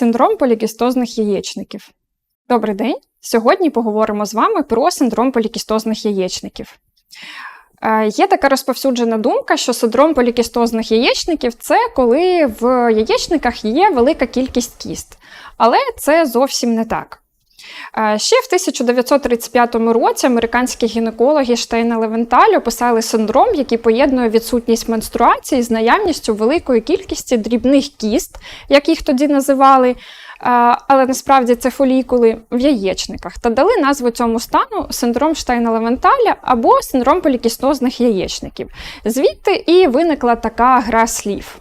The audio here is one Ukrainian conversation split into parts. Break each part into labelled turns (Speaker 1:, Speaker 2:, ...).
Speaker 1: Синдром полікістозних яєчників. Добрий день! Сьогодні поговоримо з вами про синдром полікістозних яєчників. Е, Є така розповсюджена думка, що синдром полікістозних яєчників це коли в яєчниках є велика кількість кіст. Але це зовсім не так. Е, Ще в 1935 році американські гінекологи Штейна Левенталь описали синдром, який поєднує відсутність менструації з наявністю великої кількості дрібних кіст, як їх тоді називали. е, Але насправді це фолікули в яєчниках та дали назву цьому стану синдром Штейна Левенталя або синдром полікістозних яєчників. Звідти і виникла така гра слів.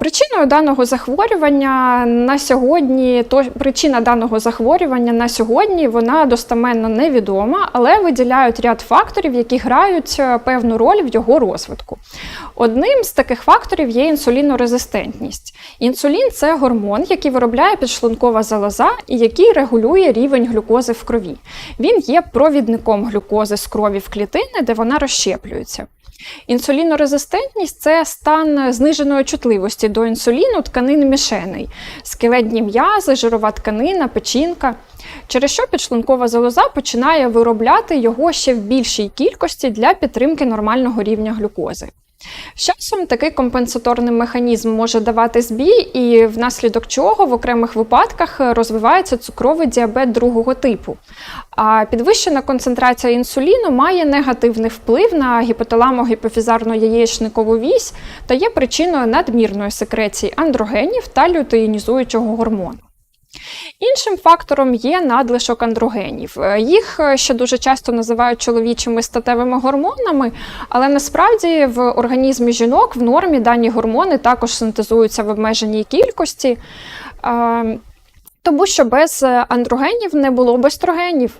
Speaker 1: Причиною даного захворювання на сьогодні, то причина даного захворювання на сьогодні вона достеменно невідома, але виділяють ряд факторів, які грають е, певну роль в його розвитку. Одним з таких факторів є інсулінорезистентність. Інсулін це гормон, який виробляє підшлункова залоза і який регулює рівень глюкози в крові. Він є провідником глюкози з крові в клітини, де вона розщеплюється. Інсулінорезистентність це стан зниженої чутливості до інсуліну тканин мішеней, скелетні м'язи, жирова тканина, печінка, через що підшлункова залоза починає виробляти його ще в більшій кількості для підтримки нормального рівня глюкози. З часом такий компенсаторний механізм може давати збій, і внаслідок чого в окремих випадках розвивається цукровий діабет другого типу. А підвищена концентрація інсуліну має негативний вплив на гіпоталамо-гіпофізарну яєчникову вісь та є причиною надмірної секреції андрогенів та лютеїнізуючого гормону. Іншим фактором є надлишок андрогенів. Е, Їх е, ще дуже часто називають чоловічими статевими гормонами, але насправді в організмі жінок в нормі дані гормони також синтезуються в обмеженій кількості, е, тому що без андрогенів не було б естрогенів.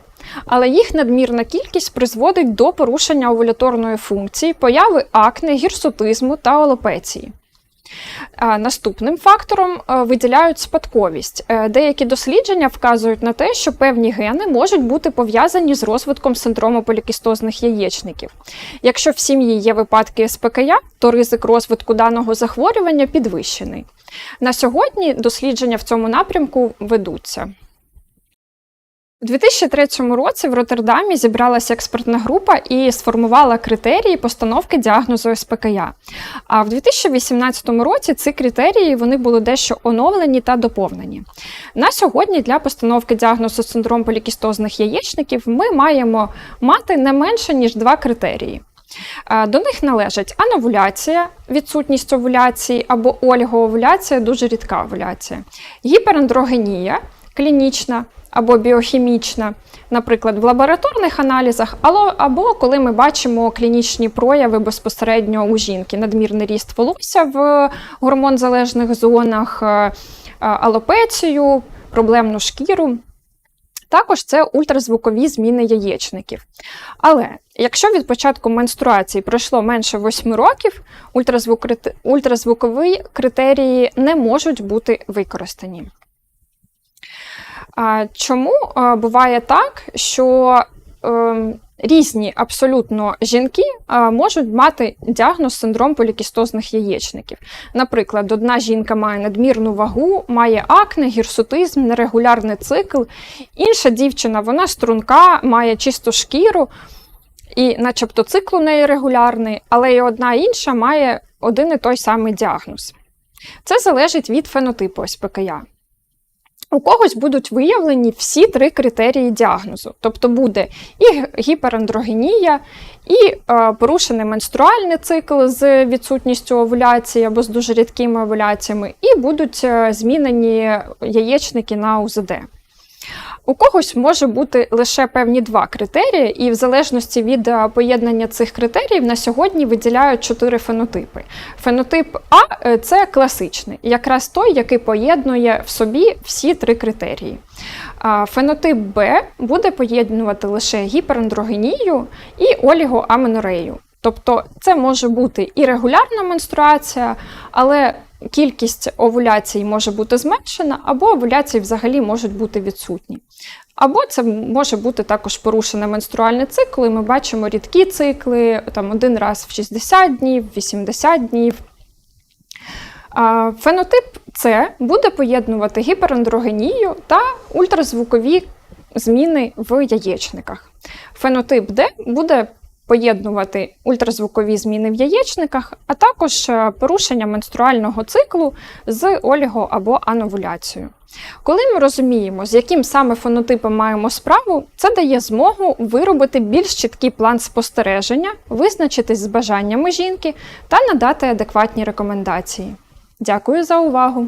Speaker 1: Але їх надмірна кількість призводить до порушення овуляторної функції, появи акне, гірсутизму та алопеції. Наступним фактором е, виділяють спадковість. Е, Деякі дослідження вказують на те, що певні гени можуть бути пов'язані з розвитком синдрому полікістозних яєчників. Якщо в сім'ї є випадки СПКЯ, то ризик розвитку даного захворювання підвищений. На сьогодні дослідження в цьому напрямку ведуться. У 2003 році в Роттердамі зібралася експертна група і сформувала критерії постановки діагнозу СПКЯ. А в 2018 році ці критерії вони були дещо оновлені та доповнені. На сьогодні для постановки діагнозу синдром полікістозних яєчників ми маємо мати не менше ніж два критерії. До них належать ановуляція, відсутність овуляції або олігоовуляція, дуже рідка овуляція, гіперандрогенія, клінічна або біохімічна, наприклад, в лабораторних аналізах, або коли ми бачимо клінічні прояви безпосередньо у жінки, надмірний ріст волосся в гормонзалежних зонах, е, е, алопецію, проблемну шкіру. Також це ультразвукові зміни яєчників. Але якщо від початку менструації пройшло менше 8 років, ультразвук- ультразвукові критерії не можуть бути використані. Чому а, буває так, що е, різні абсолютно жінки а, можуть мати діагноз синдром полікістозних яєчників? Наприклад, одна жінка має надмірну вагу, має акне, гірсутизм, нерегулярний цикл. Інша дівчина, вона струнка, має чисту шкіру, і, начебто, цикл у неї регулярний, але і одна інша має один і той самий діагноз. Це залежить від фенотипу СПКЯ. У когось будуть виявлені всі три критерії діагнозу, тобто буде і гіперандрогенія, і е, порушений менструальний цикл з відсутністю овуляції або з дуже рідкими овуляціями, і будуть е, змінені яєчники на УЗД. У когось може бути лише певні два критерії, і в залежності від е, поєднання цих критеріїв на сьогодні виділяють чотири фенотипи. Фенотип А е, це класичний, якраз той, який поєднує в собі всі три критерії. Фенотип Б буде поєднувати лише гіперандрогенію і олігоаменорею. Тобто це може бути і регулярна менструація, але кількість овуляцій може бути зменшена, або овуляції взагалі можуть бути відсутні. Або це може бути також порушений менструальний цикл, і ми бачимо рідкі цикли, там один раз в 60 днів, 80 днів. Фенотип С буде поєднувати гіперандрогенію та ультразвукові зміни в яєчниках. Фенотип Д буде поєднувати ультразвукові зміни в яєчниках, а також е, порушення менструального циклу з оліго або ановуляцією. Коли ми розуміємо, з яким саме фенотипом маємо справу, це дає змогу виробити більш чіткий план спостереження, визначитись з бажаннями жінки та надати адекватні рекомендації. Дякую за увагу!